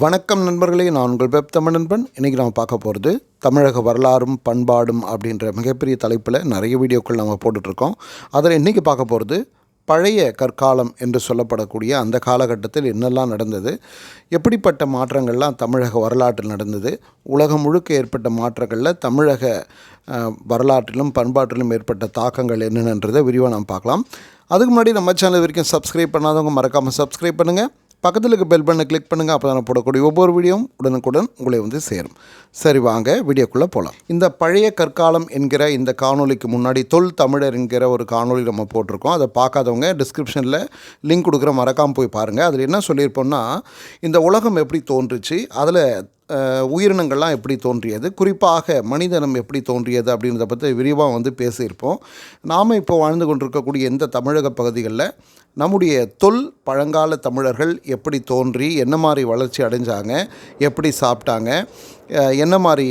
வணக்கம் நண்பர்களே நான் உங்கள் வெப் தமிழ் நண்பன். இன்றைக்கி நம்ம பார்க்க போகிறது தமிழக வரலாறும் பண்பாடும் அப்படின்ற மிகப்பெரிய தலைப்பில் நிறைய வீடியோக்கள் நம்ம போட்டுட்ருக்கோம். அதில் இன்றைக்கி பார்க்க போகிறது பழைய கற்காலம் என்று சொல்லப்படக்கூடிய அந்த காலகட்டத்தில் என்னெல்லாம் நடந்தது எப்படிப்பட்ட மாற்றங்கள்லாம் தமிழக வரலாற்றில் நடந்தது உலகம் முழுக்க ஏற்பட்ட மாற்றங்களில் தமிழக வரலாற்றிலும் பண்பாட்டிலும் ஏற்பட்ட தாக்கங்கள் என்னென்னன்றதை விரிவாக நாம் பார்க்கலாம். அதுக்கு முன்னாடி நம்ம சேனல் வரைக்கும் சப்ஸ்கிரைப் பண்ணாதவங்க மறக்காமல் சப்ஸ்கிரைப் பண்ணுங்கள் பக்கத்தில் இருக்க பெல் பட்டனை கிளிக் பண்ணுங்கள் அப்போ தான் போடக்கூடிய ஒவ்வொரு வீடியோவும் உடனுக்குடன் உங்களை வந்து சேரும். சரி வாங்க வீடியோக்குள்ளே போகலாம் இந்த பழைய கற்காலம் என்கிற இந்த காணொளிக்கு முன்னாடி தொல் தமிழர் என்கிற ஒரு காணொளி நம்ம போட்டிருக்கோம். அதை பார்க்காதவங்க டிஸ்கிரிப்ஷனில் லிங்க் கொடுக்குற மறக்காமல் போய் பாருங்கள் அதில் என்ன சொல்லியிருப்போம்னா இந்த உலகம் எப்படி தோன்றுச்சு அதில் உயிரினங்கள்லாம் எப்படி தோன்றியது? குறிப்பாக மனிதனம் எப்படி தோன்றியது அப்படின்றத பற்றி விரிவாக வந்து பேசியிருப்போம். நாம் இப்போ வாழ்ந்து கொண்டிருக்கக்கூடிய இந்த தமிழக பகுதிகளில் நம்முடைய தொல் பழங்கால தமிழர்கள் எப்படி தோன்றி என்ன மாதிரி வளர்ச்சி அடைஞ்சாங்க எப்படி சாப்பிட்டாங்க என்ன மாதிரி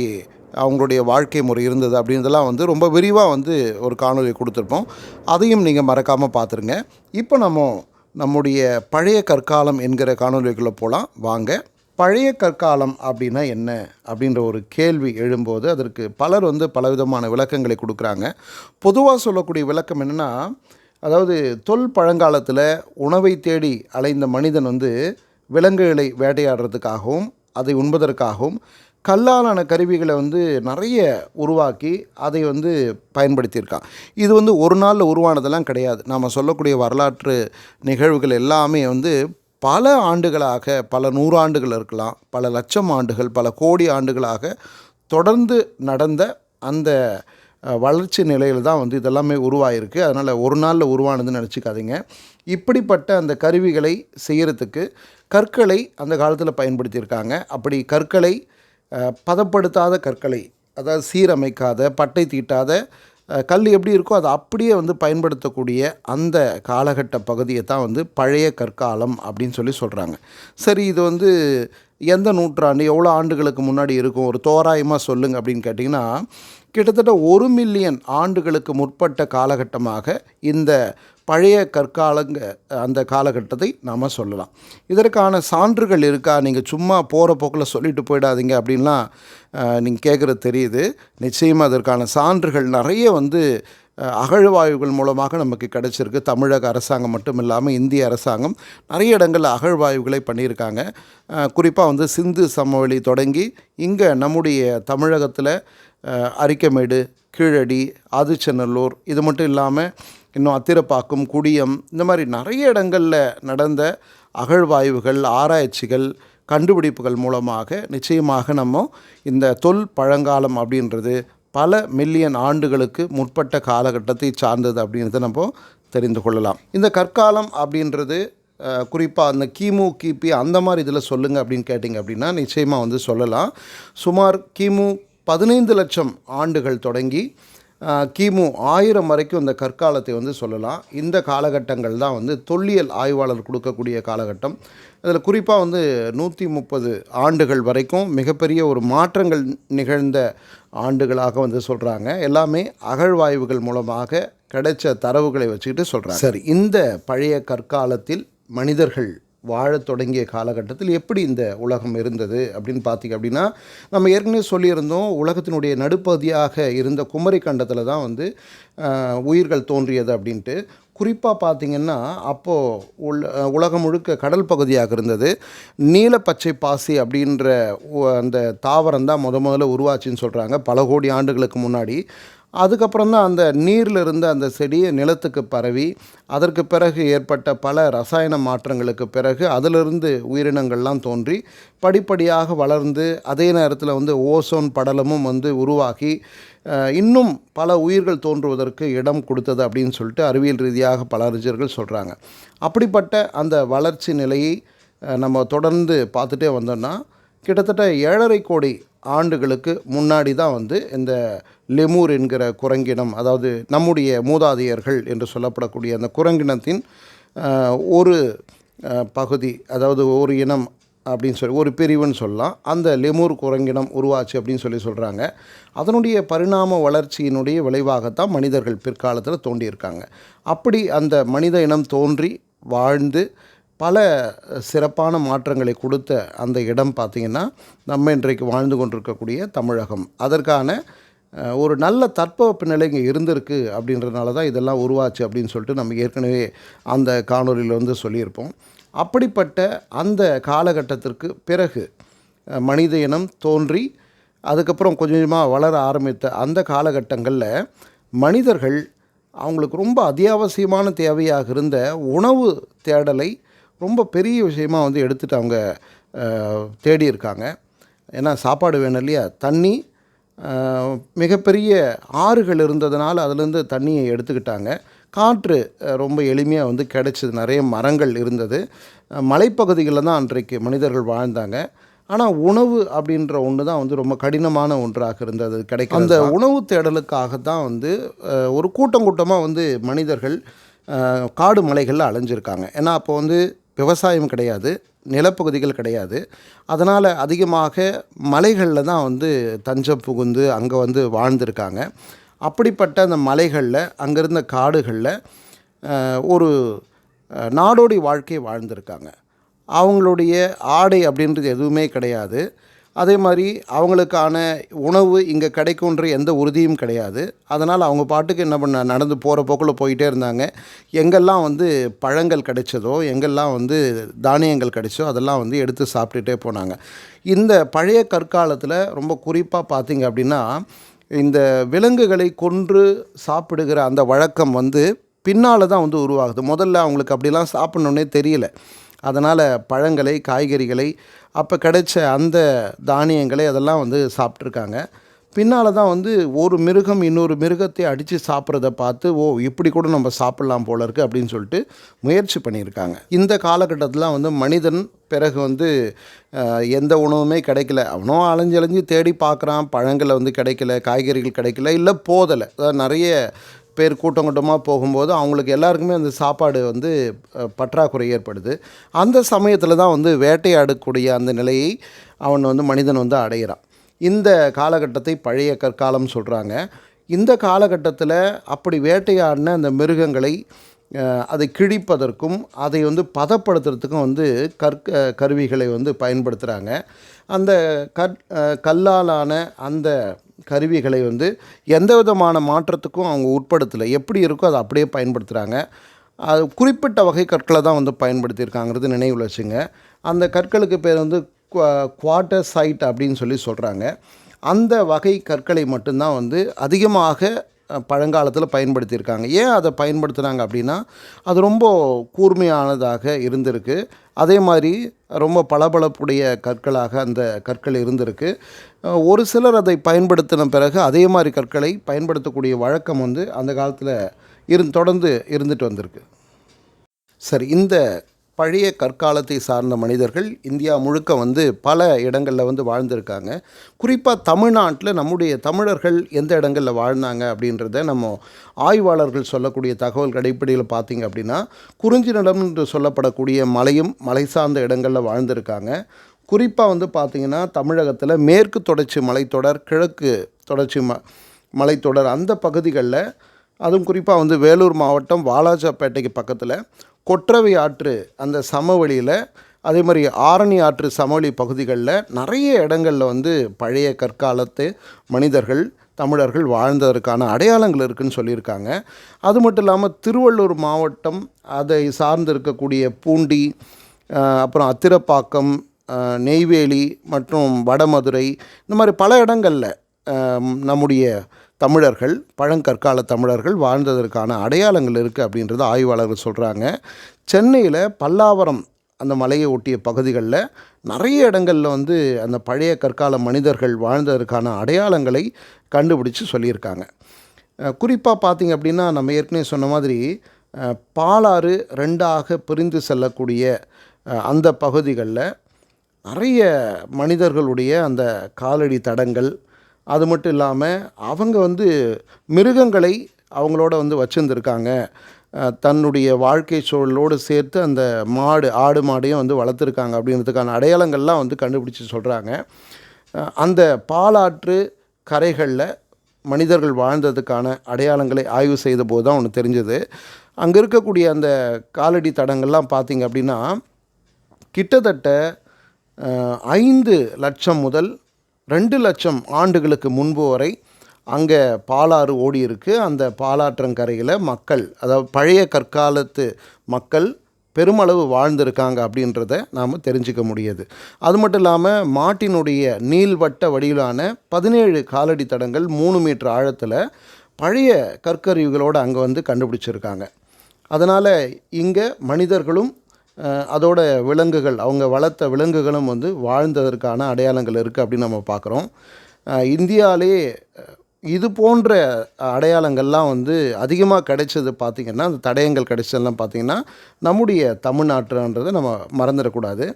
அவங்களுடைய வாழ்க்கை முறை இருந்தது அப்படின்றதெல்லாம் வந்து ரொம்ப விரிவாக வந்து ஒரு காணொலி கொடுத்துருப்போம். அதையும் நீங்கள் மறக்காமல் பார்த்துருங்க இப்போ நம்ம நம்முடைய பழைய கற்காலம் என்கிற காணொலிக்குள்ளே போகலாம் வாங்க. பழைய கற்காலம் அப்படின்னா என்ன அப்படின்ற ஒரு கேள்வி எழும்போது அதற்கு பலர் வந்து பலவிதமான விளக்கங்களை கொடுக்குறாங்க. பொதுவாக சொல்லக்கூடிய விளக்கம் என்னென்னா அதாவது தொல் பழங்காலத்தில் உணவை தேடி அலைந்த மனிதன் வந்து விலங்குகளை வேட்டையாடுறதுக்காகவும் அதை உண்பதற்காகவும் கல்லாலான கருவிகளை வந்து நிறைய உருவாக்கி அதை வந்து பயன்படுத்தியிருக்கான். இது வந்து ஒரு நாளில் உருவானதெல்லாம் கிடையாது. நாம் சொல்லக்கூடிய வரலாற்று நிகழ்வுகள் எல்லாமே வந்து பல ஆண்டுகளாக பல நூறாண்டுகள் இருக்கலாம் பல லட்சம் ஆண்டுகள் பல கோடி ஆண்டுகளாக தொடர்ந்து நடந்த அந்த வளர்ச்சி நிலையில் தான் வந்து இதெல்லாமே உருவாயிருக்கு. அதனால் ஒரு நாளில் உருவானதுன்னு நினச்சிக்காதீங்க. இப்படிப்பட்ட அந்த கருவிகளை செய்கிறதுக்கு கற்களை அந்த காலத்தில் பயன்படுத்தியிருக்காங்க. அப்படி கற்களை பதப்படுத்தாத கற்களை அதாவது சீரமைக்காத பட்டை தீட்டாத கல் எப்படி இருக்கோ அதை அப்படியே வந்து பயன்படுத்தக்கூடிய அந்த காலகட்ட பகுதியை தான் வந்து பழைய கற்காலம் அப்படின்னு சொல்லி சொல்கிறாங்க சரி இது வந்து எந்த நூற்றாண்டு எவ்வளோ ஆண்டுகளுக்கு முன்னாடி இருக்கும் ஒரு தோராயமாக சொல்லுங்க அப்படின்னு கேட்டிங்கன்னா கிட்டத்தட்ட ஒரு மில்லியன் ஆண்டுகளுக்கு முற்பட்ட காலகட்டமாக இந்த பழைய கற்காலங்க அந்த காலகட்டத்தை நாம் சொல்லலாம். இதற்கான சான்றுகள் இருக்கா? நீங்கள் சும்மா போகிற போக்கில் சொல்லிட்டு போயிடாதீங்க அப்படின்லாம் நீங்கள் கேட்குறது தெரியுது. நிச்சயமாக அதற்கான சான்றுகள் நிறைய வந்து அகழ்வாய்வுகள் மூலமாக நமக்கு கிடைச்சிருக்கு. தமிழக அரசாங்கம் மட்டும் இல்லாமல் இந்திய அரசாங்கம் நிறைய இடங்களில் அகழ்வாய்வுகளை பண்ணியிருக்காங்க. குறிப்பாக வந்து சிந்து சமவெளி தொடங்கி இங்கே நம்முடைய தமிழகத்தில் அரிக்கமேடு கீழடி ஆதிச்சநல்லூர் இது மட்டும் இல்லாமல் இன்னும் அத்திரப்பாக்கம் குடியம் இந்த மாதிரி நிறைய இடங்களில் நடந்த அகழ்வாய்வுகள் ஆராய்ச்சிகள் கண்டுபிடிப்புகள் மூலமாக நிச்சயமாக நம்ம இந்த தொல் பழங்காலம் அப்படின்றது பல மில்லியன் ஆண்டுகளுக்கு முற்பட்ட காலகட்டத்தை சார்ந்தது அப்படின்றத நம்ம தெரிந்து கொள்ளலாம். இந்த கற்காலம் அப்படின்றது குறிப்பாக அந்த கிமு கிபி அந்த மாதிரி இதில் சொல்லுங்கள் அப்படின்னு கேட்டிங்க அப்படின்னா நிச்சயமாக வந்து சொல்லலாம். சுமார் கிமு பதினைந்து லட்சம் ஆண்டுகள் தொடங்கி கிமு ஆயிரம் வரைக்கும் இந்த கற்காலத்தை வந்து சொல்லலாம். இந்த காலகட்டங்கள் தான் வந்து தொல்லியல் ஆய்வாளர் கொடுக்கக்கூடிய காலகட்டம். அதில் குறிப்பாக வந்து நூற்றி முப்பது ஆண்டுகள் வரைக்கும் மிகப்பெரிய ஒரு மாற்றங்கள் நிகழ்ந்த ஆண்டுகளாக வந்து சொல்கிறாங்க எல்லாமே அகழ்வாய்வுகள் மூலமாக கிடைச்ச தரவுகளை வச்சுக்கிட்டு சொல்கிறாங்க சரி. இந்த பழைய கற்காலத்தில் மனிதர்கள் வாழத் தொடங்கிய காலகட்டத்தில் எப்படி இந்த உலகம் இருந்தது அப்படின்னு பார்த்தீங்க அப்படின்னா நம்ம ஏற்கனவே சொல்லியிருந்தோம் உலகத்தினுடைய நடுப்பகுதியாக இருந்த குமரி கண்டத்தில் தான் வந்து உயிர்கள் தோன்றியது அப்படின்ட்டு. குறிப்பாக பார்த்தீங்கன்னா அப்போது உள் உலகம் முழுக்க கடல் பகுதியாக இருந்தது. நீல பச்சை பாசி அப்படின்ற உ- அந்த தாவரம் தான் முத முதல்ல உருவாச்சுன்னு சொல்கிறாங்க பல கோடி ஆண்டுகளுக்கு முன்னாடி அதுக்கப்புறம் தான் அந்த நீரில் இருந்த அந்த செடி நிலத்துக்கு பரவி அதற்கு பிறகு ஏற்பட்ட பல ரசாயன மாற்றங்களுக்கு பிறகு அதிலிருந்து உயிரினங்கள்லாம் தோன்றி படிப்படியாக வளர்ந்து அதே நேரத்தில் வந்து ஓசோன் படலமும் வந்து உருவாகி இன்னும் பல உயிர்கள் தோன்றுவதற்கு இடம் கொடுத்தது அப்படின்னு சொல்லிட்டு அறிவியல் ரீதியாக பல அறிஞர்கள் சொல்கிறாங்க அப்படிப்பட்ட அந்த வளர்ச்சி நிலையை நம்ம தொடர்ந்து பார்த்துட்டே வந்தோம்னா கிட்டத்தட்ட ஏழரை கோடி ஆண்டுகளுக்கு முன்னாடி தான் வந்து இந்த லெமூர் என்கிற குரங்கினம் அதாவது நம்முடைய மூதாதையர்கள் என்று சொல்லப்படக்கூடிய அந்த குரங்கினத்தின் ஒரு பகுதி அதாவது ஒரு இனம் அப்படின்னு சொல்லி ஒரு பிரிவுன்னு சொல்லலாம். அந்த லெமூர் குரங்கினம் உருவாச்சு அப்படின்னு சொல்லி சொல்கிறாங்க அதனுடைய பரிணாம வளர்ச்சியினுடைய விளைவாகத்தான் மனிதர்கள் பிற்காலத்தில் தோண்டியிருக்காங்க. அப்படி அந்த மனித இனம் தோன்றி வாழ்ந்து பல சிறப்பான மாற்றங்களை கொடுத்த அந்த இடம் பார்த்திங்கன்னா நம்ம இன்றைக்கு வாழ்ந்து கொண்டிருக்கக்கூடிய தமிழகம். அதற்கான ஒரு நல்ல தட்பவெப்ப நிலை இங்கே இருந்திருக்கு அப்படின்றதுனால தான் இதெல்லாம் உருவாச்சு அப்படின்னு சொல்லிட்டு நம்ம ஏற்கனவே அந்த காணொலியில் வந்து சொல்லியிருப்போம். அப்படிப்பட்ட அந்த காலகட்டத்திற்கு பிறகு மனித இனம் தோன்றி அதுக்கப்புறம் கொஞ்சம் கொஞ்சமாக வளர ஆரம்பித்த அந்த காலகட்டங்களில் மனிதர்கள் அவங்களுக்கு ரொம்ப அத்தியாவசியமான தேவையாக இருந்த உணவு தேடலை ரொம்ப பெரிய விஷயமா வந்து எடுத்துகிட்டு அவங்க தேடி இருக்காங்க. ஏன்னா சாப்பாடு வேணும் இல்லையா? தண்ணி மிகப்பெரிய ஆறுகள் இருந்ததுனால அதுலேருந்து தண்ணியை எடுத்துக்கிட்டாங்க. காற்று ரொம்ப எளிமையாக வந்து கிடைச்சது. நிறைய மரங்கள் இருந்தது. மலைப்பகுதிகளில் தான் அன்றைக்கு மனிதர்கள் வாழ்ந்தாங்க. ஆனால் உணவு அப்படின்ற ஒன்று தான் வந்து ரொம்ப கடினமான ஒன்றாக இருந்தது. கிடைக்கும் அந்த உணவு தேடலுக்காக தான் வந்து ஒரு கூட்டம் கூட்டமாக வந்து மனிதர்கள் காடு மலைகளில் அலைஞ்சிருக்காங்க. ஏன்னா அப்போ வந்து விவசாயம் கிடையாது நிலப்பகுதிகள் கிடையாது. அதனால் அதிகமாக மலைகளில் தான் வந்து தஞ்சம் புகுந்து அங்கே வந்து வாழ்ந்திருக்காங்க. அப்படிப்பட்ட அந்த மலைகளில் அங்கிருந்த காடுகளில் ஒரு நாடோடி வாழ்க்கை வாழ்ந்திருக்காங்க. அவங்களுடைய ஆடை அப்படின்றது எதுவுமே கிடையாது. அதே மாதிரி அவங்களுக்கான உணவு இங்கே கிடைக்குன்ற எந்த உறுதியும் கிடையாது. அதனால் அவங்க பாட்டுக்கு என்ன பண்ண நடந்து போகிற போக்கில் போயிட்டே இருந்தாங்க. எங்கெல்லாம் வந்து பழங்கள் கிடைச்சதோ எங்கெல்லாம் வந்து தானியங்கள் கிடைச்சோ அதெல்லாம் வந்து எடுத்து சாப்பிட்டுட்டே போனாங்க. இந்த பழைய கற்காலத்தில் ரொம்ப குறிப்பாக பார்த்தீங்க அப்படின்னா இந்த விலங்குகளை கொன்று சாப்பிடுகிற அந்த வழக்கம் வந்து பின்னால் தான் வந்து உருவாகுது. முதல்ல அவங்களுக்கு அப்படிலாம் சாப்பிட்ணுன்னே தெரியல. அதனால் பழங்களை காய்கறிகளை அப்போ கிடைச்ச அந்த தானியங்களை அதெல்லாம் வந்து சாப்பிட்ருக்காங்க பின்னால் தான் வந்து ஒரு மிருகம் இன்னொரு மிருகத்தை அடித்து சாப்பிட்றத பார்த்து ஓ இப்படி கூட நம்ம சாப்பிட்லாம் போல இருக்குது அப்படின்னு சொல்லிட்டு முயற்சி பண்ணியிருக்காங்க. இந்த காலகட்டத்தில் வந்து மனிதன் பிறகு வந்து எந்த உணவுமே கிடைக்கல. அவனும் அலைஞ்சு அலைஞ்சு தேடி பார்க்குறான். பழங்களை வந்து கிடைக்கல காய்கறிகள் கிடைக்கல இல்லை போதலை. அதாவது நிறைய பேர் கூட்டம் கூட்டமாக போகும்போது அவங்களுக்கு எல்லாருக்குமே அந்த சாப்பாடு வந்து பற்றாக்குறை ஏற்படுது. அந்த சமயத்தில் தான் வந்து வேட்டையாடக்கூடிய அந்த நிலையை அவன் வந்து மனிதன் வந்து அடைகிறான் இந்த காலகட்டத்தை பழைய கற்காலம் சொல்கிறாங்க இந்த காலகட்டத்தில் அப்படி வேட்டையாடின அந்த மிருகங்களை அதை கிழிப்பதற்கும் அதை வந்து பதப்படுத்துறதுக்கும் வந்து கற்க கருவிகளை வந்து பயன்படுத்துகிறாங்க அந்த கற் கல்லாலான அந்த கருவிகளை வந்து எந்த விதமான மாற்றத்துக்கும் அவங்க உட்படுத்தலை. எப்படி இருக்கோ அதை அப்படியே பயன்படுத்துகிறாங்க அது குறிப்பிட்ட வகை கற்களை தான் வந்து பயன்படுத்தியிருக்காங்கிறது நினைவில் வச்சுங்க. அந்த கற்களுக்கு பேர் வந்து குவார்ட்டர் சைட் அப்படின்னு சொல்லி சொல்கிறாங்க அந்த வகை கற்களை மட்டும்தான் வந்து அதிகமாக பழங்காலத்தில் பயன்படுத்தியிருக்காங்க. ஏன் அதை பயன்படுத்துனாங்க அப்படின்னா அது ரொம்ப கூர்மையானதாக இருந்திருக்கு. அதே மாதிரி ரொம்ப பளபளப்புடைய கற்களாக அந்த கற்கள் இருந்திருக்கு. ஒரு சிலர் அதை பயன்படுத்தின பிறகு அதே மாதிரி கற்களை பயன்படுத்தக்கூடிய வழக்கம் வந்து அந்த காலத்தில் இருந் தொடர்ந்து இருந்துட்டு வந்திருக்கு. சரி இந்த பழைய கற்காலத்தை சார்ந்த மனிதர்கள் இந்தியா முழுக்க வந்து பல இடங்களில் வந்து வாழ்ந்திருக்காங்க. குறிப்பாக தமிழ்நாட்டில் நம்முடைய தமிழர்கள் எந்த இடங்களில் வாழ்ந்தாங்க அப்படின்றத நம்ம ஆய்வாளர்கள் சொல்லக்கூடிய தகவல் அடிப்படையில் பார்த்திங்க அப்படின்னா குறிஞ்சி நிலம் என்று சொல்லப்படக்கூடிய மலையும் மலை சார்ந்த இடங்களில் வாழ்ந்திருக்காங்க. குறிப்பாக வந்து பார்த்திங்கன்னா தமிழகத்தில் மேற்கு தொடர்ச்சி மலைத்தொடர் கிழக்கு தொடர்ச்சி ம மலைத்தொடர் அந்த பகுதிகளில் அதுவும் குறிப்பாக வந்து வேலூர் மாவட்டம் வாலாஜாப்பேட்டைக்கு பக்கத்தில் கொற்றவை ஆற்று அந்த சமவெளியில் அதே மாதிரி ஆரணி ஆற்று சமவெளி பகுதிகளில் நிறைய இடங்களில் வந்து பழைய கற்காலத்து மனிதர்கள் தமிழர்கள் வாழ்ந்ததற்கான அடையாளங்கள் இருக்குதுன்னு சொல்லியிருக்காங்க. அது மட்டும் இல்லாமல் திருவள்ளூர் மாவட்டம் அதை சார்ந்து இருக்கக்கூடிய பூண்டி அப்புறம் அத்திரப்பாக்கம் நெய்வேலி மற்றும் வடமதுரை இந்த மாதிரி பல இடங்களில் நம்முடைய தமிழர்கள் பழங்கற்கால தமிழர்கள் வாழ்ந்ததற்கான அடையாளங்கள் இருக்குது அப்படின்றத ஆய்வாளர்கள் சொல்கிறாங்க சென்னையில் பல்லாவரம் அந்த மலையை ஒட்டிய பகுதிகளில் நிறைய இடங்களில் வந்து அந்த பழைய கற்கால மனிதர்கள் வாழ்ந்ததற்கான அடையாளங்களை கண்டுபிடிச்சு சொல்லியிருக்காங்க. குறிப்பாக பார்த்திங்க அப்படின்னா நம்ம ஏற்கனவே சொன்ன மாதிரி பாலாறு ரெண்டாக பிரிந்து செல்லக்கூடிய அந்த பகுதிகளில் நிறைய மனிதர்களுடைய அந்த காலடி தடங்கள் அது மட்டும் இல்லாமல் அவங்க வந்து மிருகங்களை அவங்களோட வந்து வச்சுருந்துருக்காங்க. தன்னுடைய வாழ்க்கை சூழலோடு சேர்த்து அந்த மாடு ஆடு மாடையும் வந்து வளர்த்துருக்காங்க அப்படின்றதுக்கான அடையாளங்கள்லாம் வந்து கண்டுபிடிச்சி சொல்கிறாங்க அந்த பாலாற்று கரைகளில் மனிதர்கள் வாழ்ந்ததுக்கான அடையாளங்களை ஆய்வு செய்த போது தான் ஒன்று தெரிஞ்சது. அங்கே இருக்கக்கூடிய அந்த காலடி தடங்கள்லாம் பார்த்திங்க அப்படின்னா கிட்டத்தட்ட ஐந்து லட்சம் முதல் ரெண்டு லட்சம் ஆண்டுகளுக்கு முன்பு வரை அங்கே பாலாறு ஓடி இருக்குது அந்த பாலாற்றங்கரையில் மக்கள் அதாவது பழைய கற்காலத்து மக்கள் பெருமளவு வாழ்ந்திருக்காங்க அப்படின்றத நாம் தெரிஞ்சுக்க முடியுது. அது மட்டும் இல்லாமல் மாட்டினுடைய நீள்வட்ட வடிவிலான பதினேழு காலடி தடங்கள் மூணு மீட்டர் ஆழத்தில் பழைய கற்கருவிகளோடு அங்கே வந்து கண்டுபிடிச்சிருக்காங்க. அதனால் இங்கே மனிதர்களும் அதோட விலங்குகள் அவங்க வளர்த்த விலங்குகளும் வந்து வாழ்ந்ததற்கான அடையாளங்கள் இருக்குது அப்படின்னு நம்ம பார்க்குறோம். இந்தியாவிலே இது போன்ற அடையாளங்கள்லாம் வந்து அதிகமாக கிடைச்சது பார்த்திங்கன்னா அந்த தடயங்கள் கிடைச்சதெல்லாம் பார்த்திங்கன்னா நம்முடைய தமிழ்நாட்டுன்றதை நம்ம மறந்துடக்கூடாது.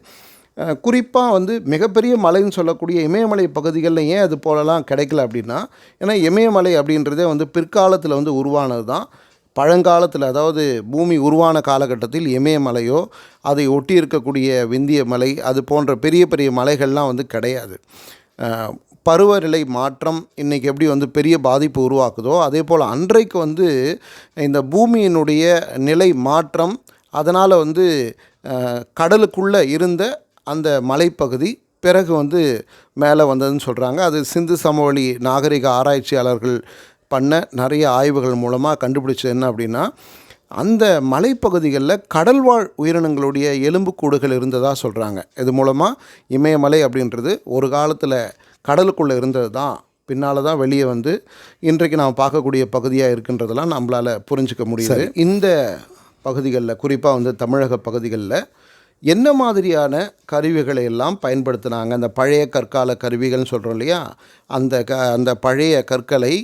குறிப்பாக வந்து மிகப்பெரிய மலைன்னு சொல்லக்கூடிய இமயமலை பகுதிகளில் ஏன் அது போலலாம் கிடைக்கல அப்படின்னா ஏன்னா இமயமலை அப்படின்றதே வந்து பிற்காலத்தில் வந்து உருவானது தான் பழங்காலத்தில் அதாவது பூமி உருவான காலகட்டத்தில் இமயமலையோ அதை ஒட்டி இருக்கக்கூடிய விந்திய மலை அது போன்ற பெரிய பெரிய மலைகள்லாம் வந்து கிடையாது. பருவநிலை மாற்றம் இன்றைக்கி எப்படி வந்து பெரிய பாதிப்பு உருவாக்குதோ அதே போல் அன்றைக்கு வந்து இந்த பூமியினுடைய நிலை மாற்றம் அதனால் வந்து கடலுக்குள்ளே இருந்த அந்த மலைப்பகுதி பிறகு வந்து மேலே வந்ததுன்னு சொல்கிறாங்க அது சிந்து சமவெளி நாகரிக ஆராய்ச்சியாளர்கள் பண்ண நிறைய ஆய்வுகள் மூலமாக கண்டுபிடிச்சது என்ன அப்படின்னா அந்த மலைப்பகுதிகளில் கடல்வாழ் உயிரினங்களுடைய எலும்புக்கூடுகள் இருந்ததாக சொல்கிறாங்க இது மூலமாக இமயமலை அப்படின்றது ஒரு காலத்தில் கடலுக்குள்ளே இருந்தது தான். பின்னால் தான் வெளியே வந்து இன்றைக்கு நாம் பார்க்கக்கூடிய பகுதியாக இருக்கின்றதெல்லாம் நம்மளால் புரிஞ்சுக்க முடியுது. இந்த பகுதிகளில் குறிப்பாக வந்து தமிழக பகுதிகளில் என்ன மாதிரியான கருவிகளை எல்லாம் பயன்படுத்தினாங்க? அந்த பழைய கற்கால கருவிகள்னு சொல்கிறோம் இல்லையா? அந்த க அந்த பழைய கற்களை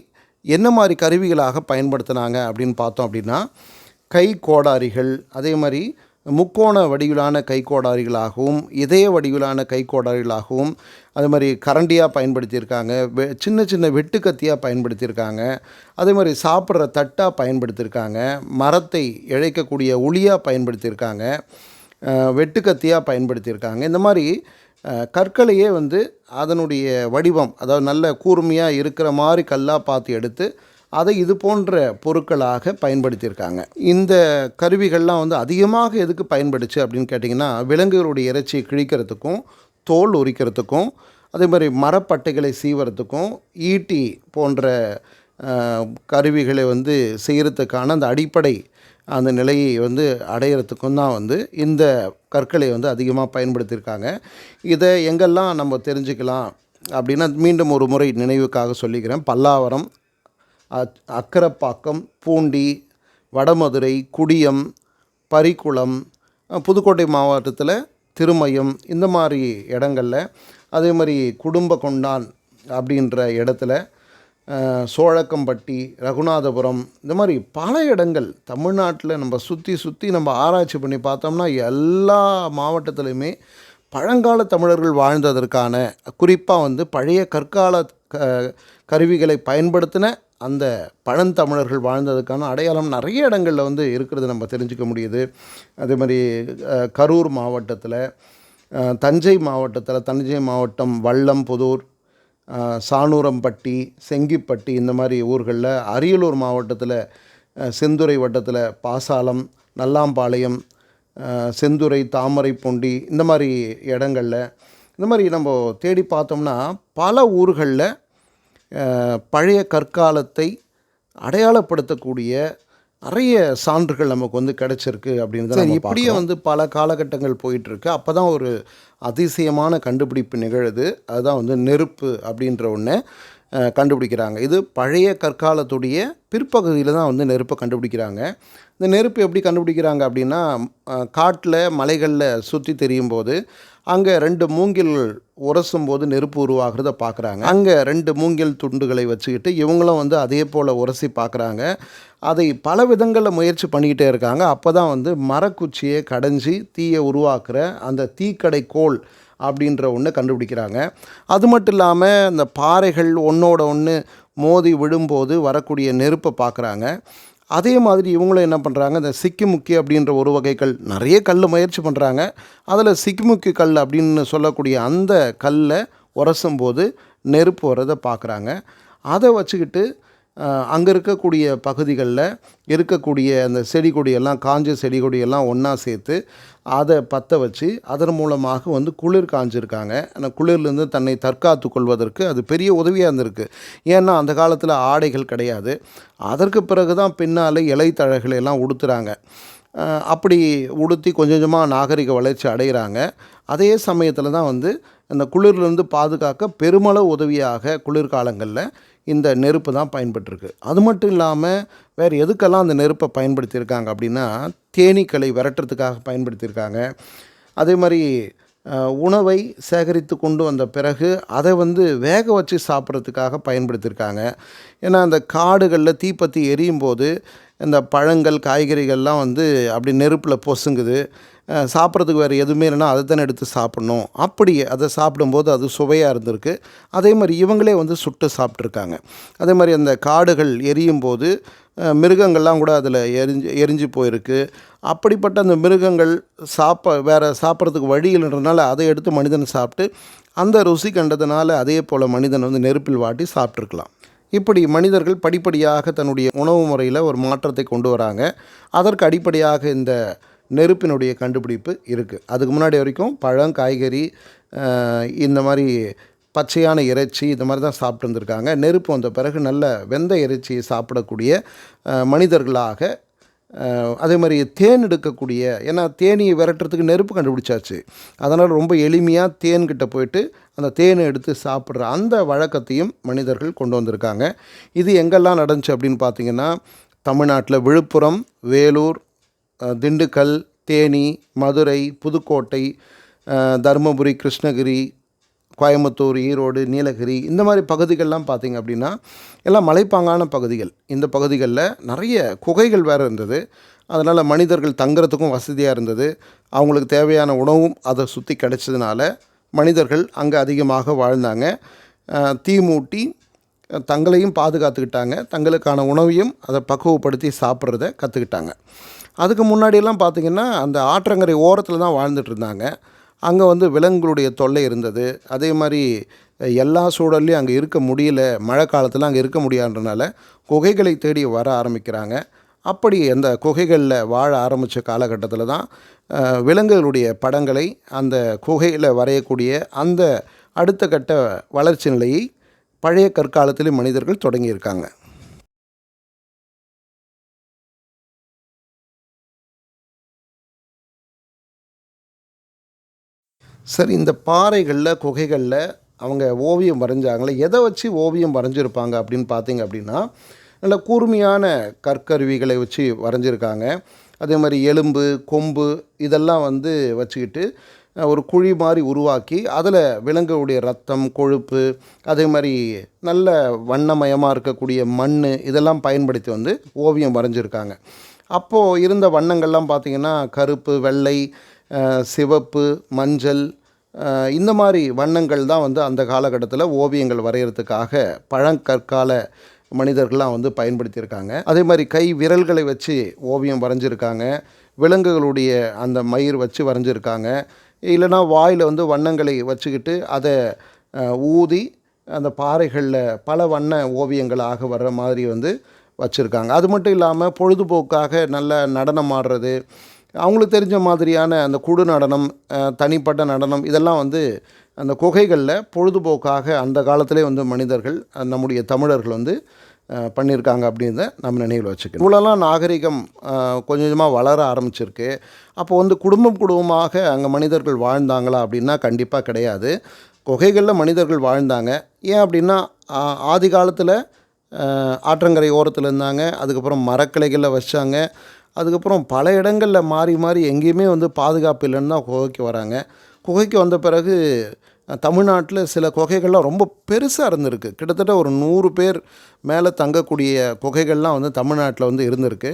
என்ன மாதிரி கருவிகளாக பயன்படுத்தினாங்க அப்படின்னு பார்த்தோம் அப்படின்னா கை கோடாரிகள் அதே மாதிரி முக்கோண வடிவிலான கை கோடாரிகளாகவும் இதய வடிவிலான கை கோடாரிகளாகவும் மாதிரி கரண்டியாக பயன்படுத்தியிருக்காங்க வெ சின்ன சின்ன வெட்டுக்கத்தியாக பயன்படுத்தியிருக்காங்க அதே மாதிரி சாப்பிட்ற தட்டாக பயன்படுத்தியிருக்காங்க மரத்தை இழைக்கக்கூடிய உளியாக பயன்படுத்தியிருக்காங்க வெட்டுக்கத்தியாக பயன்படுத்தியிருக்காங்க. இந்த மாதிரி கற்களையே வந்து அதனுடைய வடிவம் அதாவது நல்ல கூர்மையாக இருக்கிற மாதிரி கல்லாக பார்த்து எடுத்து அதை இது போன்ற பொருட்களாக பயன்படுத்தியிருக்காங்க. இந்த கருவிகள்லாம் வந்து அதிகமாக எதுக்கு பயன்படுச்சு அப்படின்னு கேட்டிங்கன்னா விலங்குகளுடைய இறைச்சியை கிழிக்கிறதுக்கும் தோல் உரிக்கிறதுக்கும் அதே மாதிரி மரப்பட்டைகளை சீவறதுக்கும் ஈட்டி போன்ற கருவிகளை வந்து செய்கிறதுக்கான அந்த அடிப்படை அந்த நிலையை வந்து அடையிறதுக்கும் தான் வந்து இந்த கற்களை வந்து அதிகமாக பயன்படுத்தியிருக்காங்க. இதை எங்கெல்லாம் நம்ம தெரிஞ்சுக்கலாம் அப்படின்னா மீண்டும் ஒரு முறை நினைவுக்காக சொல்லிக்கிறேன். பல்லாவரம் அக்- அக்கரப்பாக்கம் பூண்டி வடமதுரை குடியம் பரிக்குளம் புதுக்கோட்டை மாவட்டத்தில் திருமயம் இந்த மாதிரி இடங்களில் அதே மாதிரி குடும்ப கொண்டான் அப்படின்ற இடத்துல சோழக்கம்பட்டி ரகுநாதபுரம் இந்த மாதிரி பல இடங்கள் தமிழ்நாட்டில் நம்ம சுற்றி சுற்றி நம்ம ஆராய்ச்சி பண்ணி பார்த்தோம்னா எல்லா மாவட்டத்துலையுமே பழங்கால தமிழர்கள் வாழ்ந்ததற்கான குறிப்பாக வந்து பழைய கற்கால க கருவிகளை பயன்படுத்தின அந்த பழந்தமிழர்கள் வாழ்ந்ததுக்கான அடையாளம் நிறைய இடங்களில் வந்து இருக்கிறது நம்ம தெரிஞ்சுக்க முடியுது. அதே மாதிரி கரூர் மாவட்டத்தில் தஞ்சை மாவட்டத்தில் தஞ்சை மாவட்டம் வல்லம் புதூர் சானூரம்பட்டி செங்கிப்பட்டி இந்த மாதிரி ஊர்களில் அரியலூர் மாவட்டத்தில் செந்துறை வட்டத்தில் பாசாலம் நல்லாம்பாளையம் செந்துறை தாமரைப்பூண்டி இந்த மாதிரி இடங்களில் இந்த மாதிரி நம்ம தேடி பார்த்தோம்னா பல ஊர்களில் பழைய கற்காலத்தை அடையாளப்படுத்தக்கூடிய நிறைய சான்றுகள் நமக்கு வந்து கிடைச்சிருக்கு அப்படின்னு தான் இப்படியே வந்து பல காலகட்டங்கள் போயிட்டுருக்கு. அப்போ தான் ஒரு அதிசயமான கண்டுபிடிப்பு நிகழுது. அதுதான் வந்து நெருப்பு அப்படின்ற ஒன்று கண்டுபிடிக்கிறாங்க. இது பழைய கற்காலத்துடைய பிற்பகுதியில் தான் வந்து நெருப்பை கண்டுபிடிக்கிறாங்க. இந்த நெருப்பு எப்படி கண்டுபிடிக்கிறாங்க அப்படின்னா காட்டில் மலைகளில் சுற்றி தெரியும் போது அங்கே ரெண்டு மூங்கில் உரசும் போது நெருப்பு உருவாகிறத பார்க்குறாங்க. அங்கே ரெண்டு மூங்கில் துண்டுகளை வச்சுக்கிட்டு இவங்களும் வந்து அதே போல் உரசி பார்க்குறாங்க. அதை பல விதங்களில் முயற்சி பண்ணிக்கிட்டே இருக்காங்க. அப்போ தான் வந்து மரக்குச்சியை கடைஞ்சி தீயை உருவாக்குற அந்த தீக்கடை கோல் அப்படின்ற ஒன்று கண்டுபிடிக்கிறாங்க. அது மட்டும் இல்லாமல் இந்த பாறைகள் ஒன்றோட ஒன்று மோதி விழும்போது வரக்கூடிய நெருப்பை பார்க்குறாங்க. அதே மாதிரி இவங்களும் என்ன பண்ணுறாங்க இந்த சிக்கிமுக்கி அப்படின்ற ஒரு வகை கல் நிறைய கல் முயற்சி பண்ணுறாங்க அதில் சிக்கிமுக்கி கல் அப்படின்னு சொல்லக்கூடிய அந்த கல்லை உரசும் போது நெருப்பு வர்றதை பார்க்குறாங்க. அதை வச்சுக்கிட்டு அங்கே இருக்கக்கூடிய பகுதிகளில் இருக்கக்கூடிய அந்த செடி கொடியெல்லாம் காஞ்ச செடி கொடியெல்லாம் ஒன்றா சேர்த்து அதை பற்ற வச்சு அதன் மூலமாக வந்து குளிர் காஞ்சிருக்காங்க. அந்த குளிர்லேருந்து தன்னை தற்காத்து கொள்வதற்கு அது பெரிய உதவியாக இருந்திருக்கு. ஏன்னா அந்த காலத்தில் ஆடைகள் கிடையாது. அதற்கு பிறகு தான் பின்னால் இலைத்தழைகளை எல்லாம் உடுத்துறாங்க. அப்படி உடுத்தி கொஞ்சம் கொஞ்சமாக நாகரிக வளர்ச்சி அடைகிறாங்க அதே சமயத்தில் தான் வந்து அந்த குளிர்லேருந்து பாதுகாக்க பெருமளவு உதவியாக குளிர்காலங்களில் இந்த நெருப்பு தான் பயன்பட்டுருக்கு. அது மட்டும் இல்லாமல் வேறு எதுக்கெல்லாம் அந்த நெருப்பை பயன்படுத்தியிருக்காங்க அப்படின்னா தேனீக்களை விரட்டுறதுக்காக பயன்படுத்தியிருக்காங்க. அதே மாதிரி உணவை சேகரித்து கொண்டு வந்த பிறகு அதை வந்து வேக வச்சு சாப்பிட்றதுக்காக பயன்படுத்தியிருக்காங்க. ஏன்னா அந்த காடுகளில் தீப்பற்றி எரியும் போது இந்த பழங்கள் காய்கறிகள்லாம் வந்து அப்படி நெருப்பில் பொசுங்குது. சாப்பிட்றதுக்கு வேறு எதுவுமே இல்லைன்னா அதை தானே எடுத்து சாப்பிட்ணும். அப்படி அதை சாப்பிடும்போது அது சுவையாக இருந்திருக்கு. அதே மாதிரி இவங்களே வந்து சுட்டு சாப்பிட்ருக்காங்க. அதே மாதிரி அந்த காடுகள் எரியும் போது மிருகங்கள்லாம் கூட அதில் எரிஞ்சு எரிஞ்சு போயிருக்கு. அப்படிப்பட்ட அந்த மிருகங்கள் சாப்ப வேறு சாப்பிட்றதுக்கு வழி இல்லைன்றனால அதை எடுத்து மனிதன் சாப்பிட்டு அந்த ருசி கண்டதுனால அதே போல் மனிதன் வந்து நெருப்பில் வாட்டி சாப்பிட்ருக்கலாம். இப்படி மனிதர்கள் படிப்படியாக தன்னுடைய உணவு முறையில் ஒரு மாற்றத்தை கொண்டு வராங்க. அதற்கு அடிப்படையாக இந்த நெருப்பினுடைய கண்டுபிடிப்பு இருக்குது அதுக்கு முன்னாடி வரைக்கும் பழம் காய்கறி இந்த மாதிரி பச்சையான இறைச்சி இந்த மாதிரி தான் சாப்பிட்டு வந்திருக்காங்க நெருப்பு வந்த பிறகு நல்ல வெந்த இறைச்சியை சாப்பிடக்கூடிய மனிதர்களாக அதே மாதிரி தேன் எடுக்கக்கூடிய ஏன்னா தேனியை விரட்டுறதுக்கு நெருப்பு கண்டுபிடிச்சாச்சு. அதனால் ரொம்ப எளிமையாக தேன்கிட்ட போயிட்டு அந்த தேனை எடுத்து சாப்பிட்ற அந்த வழக்கத்தையும் மனிதர்கள் கொண்டு வந்திருக்காங்க. இது எங்கெல்லாம் நடந்துச்சு அப்படின்னு பார்த்தீங்கன்னா தமிழ்நாட்டில் விழுப்புரம் வேலூர் திண்டுக்கல் தேனி மதுரை புதுக்கோட்டை தருமபுரி கிருஷ்ணகிரி கோயம்புத்தூர் ஈரோடு நீலகிரி இந்த மாதிரி பகுதிகள்லாம் பார்த்திங்க அப்படின்னா எல்லாம் மலைப்பாங்கான பகுதிகள். இந்த பகுதிகளில் நிறைய குகைகள் வேறு இருந்தது. அதனால் மனிதர்கள் தங்குறதுக்கும் வசதியாக இருந்தது. அவங்களுக்கு தேவையான உணவும் அதை சுற்றி கிடைச்சதுனால மனிதர்கள் அங்கே அதிகமாக வாழ்ந்தாங்க. தீ மூட்டி தங்களையும் பாதுகாத்துக்கிட்டாங்க. தங்களுக்கான உணவையும் அதை பக்குவப்படுத்தி சாப்பிட்றத கற்றுக்கிட்டாங்க. அதுக்கு முன்னாடியெல்லாம் பார்த்திங்கன்னா அந்த ஆற்றங்கரை ஓரத்தில் தான் வாழ்ந்துட்டு இருந்தாங்க அங்கே வந்து விலங்குகளுடைய தொல்லை இருந்தது. அதே மாதிரி எல்லா சூழல்லையும் அங்கே இருக்க முடியல. மழை காலத்தில் அங்கே இருக்க முடியாதுன்றனால குகைகளை தேடி வர ஆரம்பிக்கிறாங்க. அப்படி அந்த குகைகளில் வாழ ஆரம்பித்த காலகட்டத்தில் தான் விலங்குகளுடைய படங்களை அந்த குகையில் வரையக்கூடிய அந்த அடுத்த கட்ட வளர்ச்சி நிலையை பழைய கற்காலத்திலே மனிதர்கள் தொடங்கியிருக்காங்க. சரி இந்த பாறைகளில் குகைகளில் அவங்க ஓவியம் வரைஞ்சாங்களே எதை வச்சு ஓவியம் வரைஞ்சிருப்பாங்க அப்படின்னு பார்த்தீங்க அப்படின்னா நல்ல கூர்மையான கற்கருவிகளை வச்சு வரைஞ்சிருக்காங்க. அதே மாதிரி எலும்பு கொம்பு இதெல்லாம் வந்து வச்சுக்கிட்டு ஒரு குழி மாதிரி உருவாக்கி அதில் விலங்குடைய ரத்தம் கொழுப்பு அதே மாதிரி நல்ல வண்ணமயமாக இருக்கக்கூடிய மண் இதெல்லாம் பயன்படுத்தி வந்து ஓவியம் வரைஞ்சிருக்காங்க. அப்போது இருந்த வண்ணங்கள்லாம் பார்த்திங்கன்னா கருப்பு வெள்ளை சிவப்பு மஞ்சள் இந்த மாதிரி வண்ணங்கள் தான் வந்து அந்த காலகட்டத்தில் ஓவியங்கள் வரைகிறதுக்காக பழங்கற்கால மனிதர்கள்லாம் வந்து பயன்படுத்தியிருக்காங்க. அதே மாதிரி கை விரல்களை வச்சு ஓவியம் வரைஞ்சிருக்காங்க. விலங்குகளுடைய அந்த மயிர் வச்சு வரைஞ்சிருக்காங்க. இல்லைன்னா வாயில் வந்து வண்ணங்களை வச்சுக்கிட்டு அதை ஊதி அந்த பாறைகளில் பல வண்ண ஓவியங்களாக வர்ற மாதிரி வந்து வச்சுருக்காங்க. அது மட்டும் இல்லாமல் பொழுதுபோக்காக நல்ல நடனம் ஆடுறது அவங்களுக்கு தெரிஞ்ச மாதிரியான அந்த குழு நடனம் தனிப்பட்ட நடனம் இதெல்லாம் வந்து அந்த குகைகளில் பொழுதுபோக்காக அந்த காலத்திலே வந்து மனிதர்கள் நம்முடைய தமிழர்கள் வந்து பண்ணியிருக்காங்க அப்படின்றத நம்ம நினைவில் வச்சுக்கணும். இவ்வளோலாம் நாகரிகம் கொஞ்சம் கொஞ்சமாக வளர ஆரம்பிச்சிருக்கு. அப்போ வந்து குடும்பம் குடும்பமாக அங்கே மனிதர்கள் வாழ்ந்தாங்களா அப்படின்னா கண்டிப்பாக கிடையாது. குகைகளில் மனிதர்கள் வாழ்ந்தாங்க. ஏன் அப்படின்னா ஆதி காலத்தில் ஆற்றங்கரை ஓரத்தில் இருந்தாங்க. அதுக்கப்புறம் மரக்கிளைகளில் வச்சாங்க. அதுக்கப்புறம் பல இடங்களில் மாறி மாறி எங்கேயுமே வந்து பாதுகாப்பு இல்லைன்னு தான் குகைக்கு வராங்க. குகைக்கு வந்த பிறகு தமிழ்நாட்டில் சில குகைகள்லாம் ரொம்ப பெருசாக இருந்திருக்கு. கிட்டத்தட்ட ஒரு நூறு பேர் மேலே தங்கக்கூடிய குகைகள்லாம் வந்து தமிழ்நாட்டில் வந்து இருந்திருக்கு.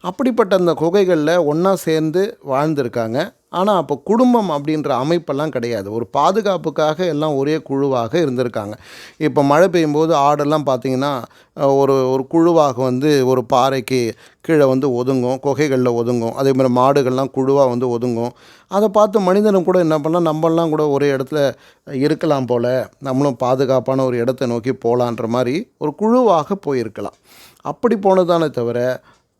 அப்படிப்பட்ட அந்த குகைகளில் ஒன்றா சேர்ந்து வாழ்ந்திருக்காங்க. ஆனால் அப்போ குடும்பம் அப்படின்ற அமைப்பெல்லாம் கிடையாது. ஒரு பாதுகாப்புக்காக எல்லாம் ஒரே குழுவாக இருந்திருக்காங்க. இப்போ மழை பெய்யும்போது ஆடெல்லாம் பார்த்திங்கன்னா ஒரு ஒரு குழுவாக வந்து ஒரு பாறைக்கு கீழே வந்து ஒதுங்கும் குகைகளில் ஒதுங்கும். அதே மாதிரி மாடுகள்லாம் குழுவாக வந்து ஒதுங்கும். அதை பார்த்து மனிதனும் கூட என்ன பண்ணலாம் நம்மளாம் கூட ஒரே இடத்துல இருக்கலாம் போல். நம்மளும் பாதுகாப்பான ஒரு இடத்தை நோக்கி போகலான்ற மாதிரி ஒரு குழுவாக போயிருக்கலாம். அப்படி போனதானே தவிர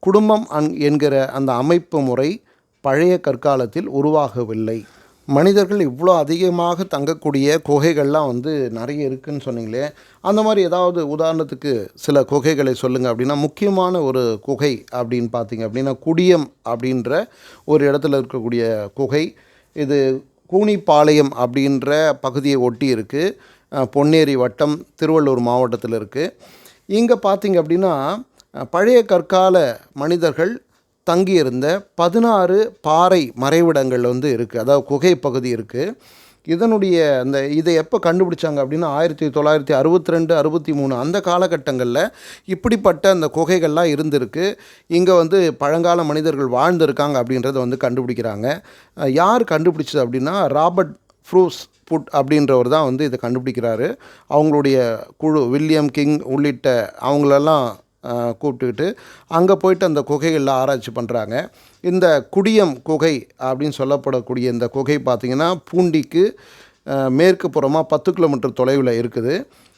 குடும்பம் அன் என்கிற அந்த அமைப்பு முறை பழைய கற்காலத்தில் உருவாகவில்லை. மனிதர்கள் இவ்வளோ அதிகமாக தங்கக்கூடிய குகைகள்லாம் வந்து நிறைய இருக்குதுன்னு சொன்னீங்களே அந்த மாதிரி ஏதாவது உதாரணத்துக்கு சில குகைகளை சொல்லுங்கள் அப்படின்னா முக்கியமான ஒரு குகை அப்படின்னு பார்த்தீங்க அப்படின்னா குடியம் அப்படின்ற ஒரு இடத்துல இருக்கக்கூடிய குகை. இது கூனிப்பாளையம் அப்படின்ற பகுதியை ஒட்டி இருக்குது பொன்னேரி வட்டம் திருவள்ளூர் மாவட்டத்தில் இருக்குது இங்கே பார்த்தீங்க அப்படின்னா பழைய கற்கால மனிதர்கள் தங்கியிருந்த பதினாறு பாறை மறைவிடங்கள் வந்து இருக்குது அதாவது குகை பகுதி இருக்குது இதனுடைய அந்த இதை எப்போ கண்டுபிடிச்சாங்க அப்படின்னா ஆயிரத்தி தொள்ளாயிரத்தி அறுபத்தி ரெண்டு அறுபத்தி மூணு அந்த காலகட்டங்களில் இப்படிப்பட்ட அந்த குகைகள்லாம் இருந்திருக்கு. இங்கே வந்து பழங்கால மனிதர்கள் வாழ்ந்திருக்காங்க அப்படின்றத வந்து கண்டுபிடிக்கிறாங்க. யார் கண்டுபிடிச்சது அப்படின்னா ராபர்ட் ஃப்ரூஸ் புட் அப்படின்றவர் தான் வந்து இதை கண்டுபிடிக்கிறாரு. அவங்களுடைய குழு வில்லியம் கிங் உள்ளிட்ட அவங்களெல்லாம் கூப்பிட்டுக்கிட்டு அங்கே போயிட்டு அந்த குகைகளில் ஆராய்ச்சி பண்ணுறாங்க இந்த குடியம் குகை அப்படின்னு சொல்லப்படக்கூடிய இந்த குகை பார்த்திங்கன்னா பூண்டிக்கு மேற்கு புறமாக பத்து கிலோமீட்டர் தொலைவில் இருக்குது.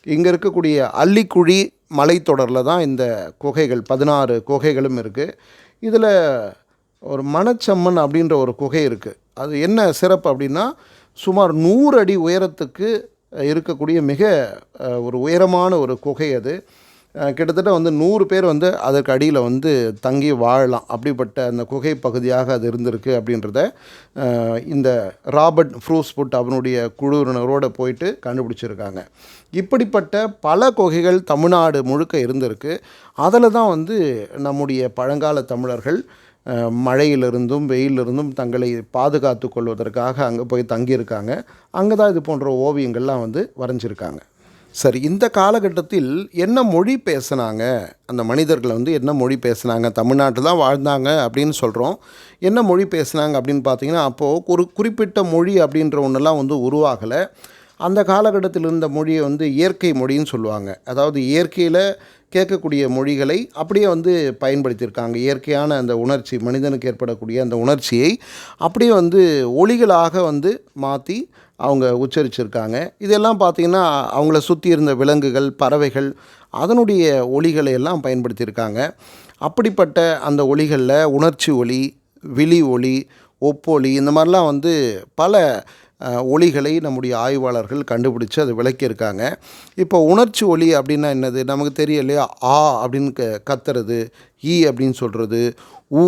இங்கே இருக்கக்கூடிய அல்லிக்குழி மலைத்தொடரில் தான் இந்த குகைகள் பதினாறு குகைகளும் இருக்குது இதில் ஒரு மணச்சம்மன் அப்படின்ற ஒரு குகை இருக்குது அது என்ன சிறப்பு அப்படின்னா சுமார் நூறு அடி உயரத்துக்கு இருக்கக்கூடிய மிக ஒரு உயரமான ஒரு குகை அது. கிட்டத்தட்ட வந்து நூறு பேர் வந்து அதற்கு அடியில் வந்து தங்கி வாழலாம். அப்படிப்பட்ட அந்த குகை பகுதியாக அது இருந்திருக்கு அப்படின்றத இந்த ராபர்ட் ஃப்ரூஸ்புட் அவனுடைய குழுவினரோடு போயிட்டு கண்டுபிடிச்சிருக்காங்க. இப்படிப்பட்ட பல குகைகள் தமிழ்நாடு முழுக்க இருந்திருக்கு. அதில் தான் வந்து நம்முடைய பழங்கால தமிழர்கள் மழையிலிருந்தும் வெயிலிருந்தும் தங்களை பாதுகாத்து கொள்வதற்காக அங்கே போய் தங்கியிருக்காங்க. அங்கே தான் இது போன்ற ஓவியங்கள்லாம் வந்து வரைஞ்சிருக்காங்க. சரி இந்த காலகட்டத்தில் என்ன மொழி பேசுனாங்க? அந்த மனிதர்களை வந்து என்ன மொழி பேசுனாங்க? தமிழ்நாட்டில் தான் வாழ்ந்தாங்க அப்படின்னு சொல்கிறோம் என்ன மொழி பேசுனாங்க அப்படின்னு பார்த்தீங்கன்னா அப்போது ஒரு குறிப்பிட்ட மொழி அப்படின்ற ஒன்றெல்லாம் வந்து உருவாகலை. அந்த காலகட்டத்தில் இருந்த மொழியை வந்து இயற்கை மொழின்னு சொல்லுவாங்க. அதாவது இயற்கையில் கேட்கக்கூடிய மொழிகளை அப்படியே வந்து பயன்படுத்தியிருக்காங்க. இயற்கையான அந்த உணர்ச்சி மனிதனுக்கு ஏற்படக்கூடிய அந்த உணர்ச்சியை அப்படியே வந்து ஒளிகளாக வந்து மாற்றி அவங்க உச்சரிச்சிருக்காங்க. இதெல்லாம் பார்த்திங்கன்னா அவங்கள சுற்றி இருந்த விலங்குகள் பறவைகள் அதனுடைய ஒளிகளை எல்லாம் பயன்படுத்தியிருக்காங்க. அப்படிப்பட்ட அந்த ஒளிகளில் உணர்ச்சி ஒளி விழி ஒளி ஒப்பொலி இந்த மாதிரிலாம் வந்து பல ஒளிகளை ஒலிகளை நம்முடைய ஆய்வாளர்கள் கண்டுபிடிச்சு அதை விளக்கியிருக்காங்க. இப்போ உணர்ச்சி ஒலி அப்படின்னா என்னது? நமக்கு தெரியலையா? ஆ அப்படின்னு க கத்துறது ஈ அப்படின்னு சொல்கிறது உ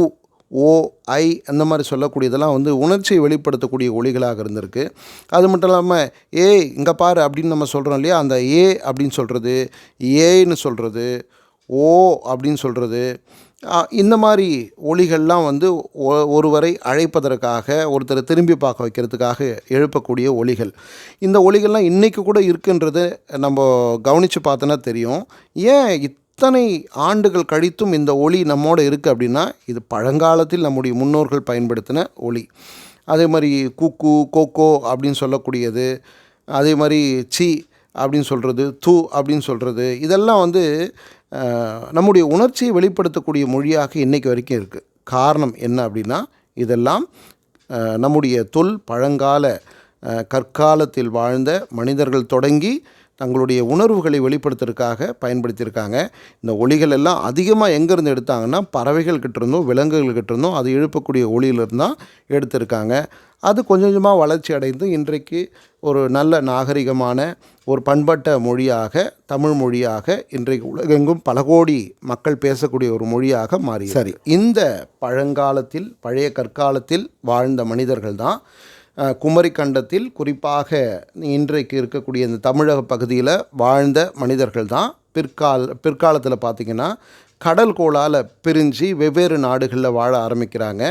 ஓ ஐ அந்த மாதிரி சொல்லக்கூடியதெல்லாம் வந்து உணர்ச்சியை வெளிப்படுத்தக்கூடிய ஒலிகளாக இருந்திருக்கு. அது மட்டும் இல்லாமல் ஏ இங்கே பாரு அப்படின்னு நம்ம சொல்கிறோம் இல்லையா? அந்த ஏ அப்படின்னு சொல்கிறது ஏன்னு சொல்கிறது ஓ அப்படின்னு சொல்கிறது இந்த மாதிரி ஒளிகள்லாம் வந்து ஒ- ஒருவரை அழைப்பதற்காக ஒருத்தரை திரும்பி பார்க்க வைக்கிறதுக்காக எழுப்பக்கூடிய ஒளிகள் இந்த ஒளிகள்லாம் இன்றைக்கி கூட இருக்குன்றது நம்ம கவனித்து பார்த்தோன்னா தெரியும். ஏன் இத்தனை ஆண்டுகள் கழித்தும் இந்த ஒளி நம்மோட இருக்குது அப்படின்னா இது பழங்காலத்தில் நம்முடைய முன்னோர்கள் பயன்படுத்தின ஒளி. அதே மாதிரி கூக்கு கோக்கோ அப்படின்னு சொல்லக்கூடியது அதே மாதிரி சி அப்படின்னு சொல்கிறது தூ அப்படின்னு சொல்கிறது இதெல்லாம் வந்து நம்முடைய உணர்ச்சியை வெளிப்படுத்தக்கூடிய மொழியாக இன்றைக்கு வரைக்கும் இருக்குது காரணம் என்ன அப்படின்னா இதெல்லாம் நம்முடைய தொல் பழங்கால கற்காலத்தில் வாழ்ந்த மனிதர்கள் தொடங்கி தங்களுடைய உணர்வுகளை வெளிப்படுத்துறதுக்காக பயன்படுத்தியிருக்காங்க. இந்த ஒலிகள் எல்லாம் அதிகமாக எங்கேருந்து எடுத்தாங்கன்னா பறவைகள் கிட்ட இருந்தும் விலங்குகள் இருந்தும் அது எழுப்பக்கூடிய ஒளியிலிருந்து தான் எடுத்திருக்காங்க. அது கொஞ்சம் கொஞ்சமாக வளர்ச்சி அடைந்து இன்றைக்கு ஒரு நல்ல நாகரிகமான ஒரு பண்பட்ட மொழியாக தமிழ் மொழியாக இன்றைக்கு உலகெங்கும் பல கோடி மக்கள் பேசக்கூடிய ஒரு மொழியாக மாறி சரி. இந்த பழங்காலத்தில் பழைய கற்காலத்தில் வாழ்ந்த மனிதர்கள் தான் குமரி கண்டத்தில் குறிப்பாக இன்றைக்கு இருக்கக்கூடிய இந்த தமிழக பகுதியில் வாழ்ந்த மனிதர்கள் தான் பிற்கால பிற்காலத்தில் பார்த்திங்கன்னா கடல் கோளால் பிரிஞ்சு வெவ்வேறு நாடுகளில் வாழ ஆரம்பிக்கிறாங்க.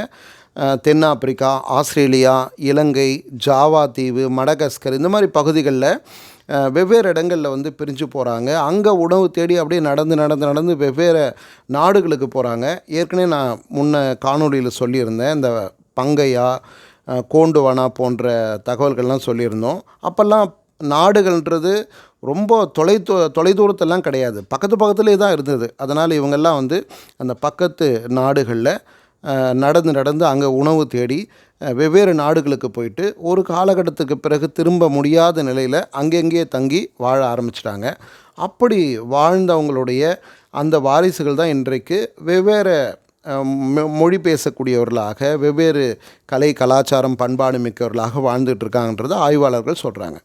தென்னாப்பிரிக்கா ஆஸ்திரேலியா இலங்கை ஜாவா தீவு மடகஸ்கர் இந்த மாதிரி பகுதிகளில் வெவ்வேறு இடங்களில் வந்து பிரிஞ்சு போகிறாங்க அங்கே உணவு தேடி அப்படியே நடந்து நடந்து நடந்து வெவ்வேறு நாடுகளுக்கு போகிறாங்க ஏற்கனவே நான் முன்ன காணொளியில் சொல்லியிருந்தேன். இந்த பங்கையா கோண்டுவானா போன்ற தகவல்கள்லாம் சொல்லியிருந்தோம். அப்போல்லாம் நாடுகள்ன்றது ரொம்ப தொலை தொலைதூரத்தெல்லாம் கிடையாது. பக்கத்து பக்கத்துலேயே தான் இருந்தது. அதனால் இவங்கெல்லாம் வந்து அந்த பக்கத்து நாடுகளில் நடந்து நடந்து அங்கே உணவு தேடி வெவ்வேறு நாடுகளுக்கு போயிட்டு ஒரு காலகட்டத்துக்கு பிறகு திரும்ப முடியாத நிலையில் அங்கெங்கேயே தங்கி வாழ ஆரம்பிச்சிட்டாங்க. அப்படி வாழ்ந்தவங்களுடைய அந்த வாரிசுகள் தான் இன்றைக்கு வெவ்வேறு மொழி பேசக்கூடியவர்களாக வெவ்வேறு கலை கலாச்சாரம் பண்பாடு மிக்கவர்களாக வாழ்ந்துட்டு இருக்காங்கன்றதை ஆய்வாளர்கள் சொல்கிறாங்க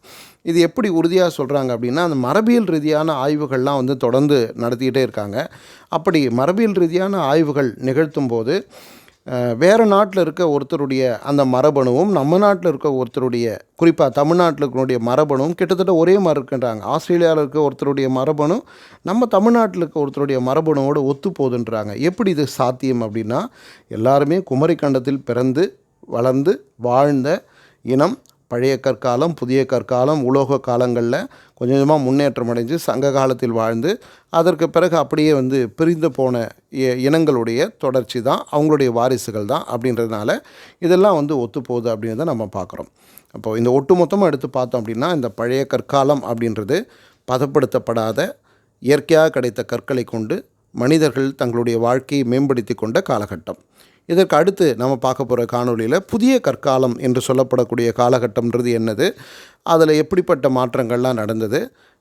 இது எப்படி உறுதியாக சொல்கிறாங்க அப்படின்னா அந்த மரபியல் ரீதியான ஆய்வுகள்லாம் வந்து தொடர்ந்து நடத்திக்கிட்டே இருக்காங்க. அப்படி மரபியல் ரீதியான ஆய்வுகள் நிகழ்த்தும் போது வேறு நாட்டில் இருக்க ஒருத்தருடைய அந்த மரபணுவும் நம்ம நாட்டில் இருக்க ஒருத்தருடைய குறிப்பாக தமிழ்நாட்டில் இருக்கக்கூடிய மரபணுவும் கிட்டத்தட்ட ஒரே மாதிரி இருக்கின்றாங்க. ஆஸ்திரேலியாவில் இருக்க ஒருத்தருடைய மரபணு நம்ம தமிழ்நாட்டில் இருக்க ஒருத்தருடைய மரபணுவோடு ஒத்து போகுதுன்றாங்க. எப்படி இது சாத்தியம் அப்படின்னா எல்லாருமே குமரிக்கண்டத்தில் பிறந்து வளர்ந்து வாழ்ந்த இனம் பழைய கற்காலம் புதிய கற்காலம் உலோக காலங்களில் கொஞ்சம் கொஞ்சமாக முன்னேற்றம் அடைஞ்சு சங்க காலத்தில் வாழ்ந்து அதற்கு பிறகு அப்படியே வந்து பிரிந்து போன இ- இனங்களுடைய தொடர்ச்சி தான் அவங்களுடைய வாரிசுகள் தான் அப்படின்றதுனால இதெல்லாம் வந்து ஒத்துப்போகுது அப்படின்றத நம்ம பார்க்குறோம். அப்போது இந்த ஒட்டுமொத்தமாக எடுத்து பார்த்தோம் அப்படின்னா இந்த பழைய கற்காலம் அப்படின்றது பதப்படுத்தப்படாத இயற்கையாக கிடைத்த கற்களை கொண்டு மனிதர்கள் தங்களுடைய வாழ்க்கையை மேம்படுத்தி கொண்ட காலகட்டம். இதற்கு அடுத்து நம்ம பார்க்க போகிற காணொலியில் புதிய கற்காலம் என்று சொல்லப்படக்கூடிய காலகட்டம்ன்றது என்னது? அதில் எப்படிப்பட்ட மாற்றங்கள்லாம் நடந்தது?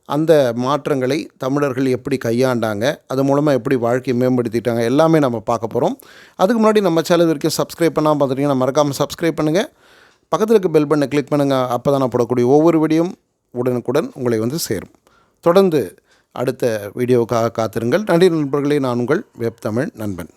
அந்த மாற்றங்களை தமிழர்கள் எப்படி கையாண்டாங்க? அது மூலமாக எப்படி வாழ்க்கையை மேம்படுத்திட்டாங்க? எல்லாமே நம்ம பார்க்க போகிறோம் அதுக்கு முன்னாடி நம்ம சேனல் வரைக்கும் சப்ஸ்கிரைப் பண்ணால் பார்த்துட்டிங்கன்னா மறக்காமல் சப்ஸ்கிரைப் பண்ணுங்கள் பக்கத்தில் இருக்க பெல் பண்ணை கிளிக் பண்ணுங்கள் அப்போ தான் நான் போடக்கூடிய ஒவ்வொரு வீடியோவும் உடனுக்குடன் உங்களை வந்து சேரும். தொடர்ந்து அடுத்த வீடியோவுக்காக காத்திருங்கள். நன்றி நண்பர்களே. நான் உங்கள் வெப் தமிழ் நண்பன்.